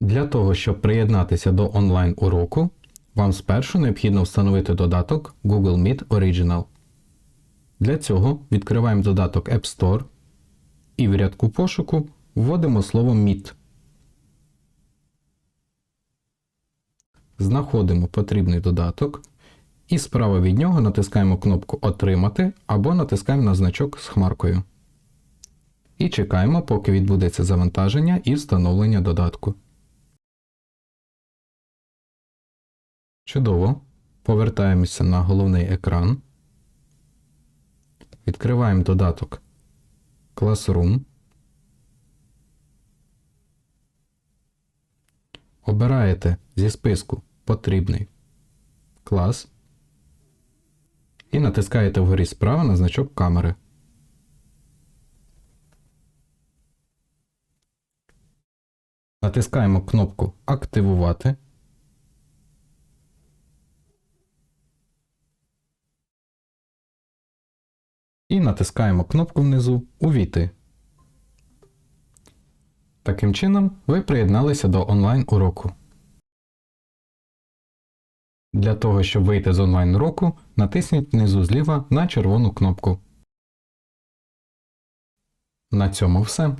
Для того, щоб приєднатися до онлайн уроку, вам спершу необхідно встановити додаток Google Meet Original. Для цього відкриваємо додаток App Store і в рядку пошуку вводимо слово Meet. Знаходимо потрібний додаток і справа від нього натискаємо кнопку Отримати або натискаємо на значок з хмаркою. І чекаємо, поки відбудеться завантаження і встановлення додатку. Чудово. Повертаємося на головний екран. Відкриваємо додаток Classroom. Обираєте зі списку потрібний клас і натискаєте вгорі справа на значок камери. Натискаємо кнопку Активувати. І натискаємо кнопку внизу Увійти. Таким чином, ви приєдналися до онлайн уроку. Для того, щоб вийти з онлайн уроку, натисніть внизу зліва на червону кнопку. На цьому все.